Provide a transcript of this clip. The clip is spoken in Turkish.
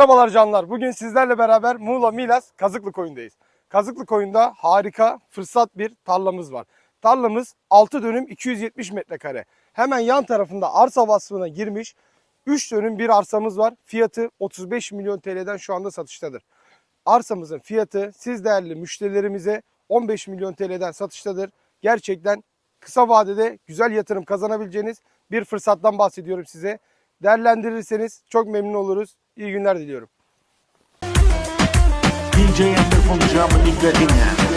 Merhabalar canlar. Bugün sizlerle beraber Muğla Milas Kazıklı Koyun'dayız. Kazıklı Koyun'da harika, fırsat bir tarlamız var. Tarlamız 6 dönüm 270 metrekare. Hemen yan tarafında arsa vasfına girmiş 3 dönüm bir arsamız var. Fiyatı 35 milyon TL'den şu anda satıştadır. Arsamızın fiyatı siz değerli müşterilerimize 15 milyon TL'den satıştadır. Gerçekten kısa vadede güzel yatırım kazanabileceğiniz bir fırsattan bahsediyorum size. Değerlendirirseniz çok memnun oluruz. İyi günler diliyorum. DJ getting at.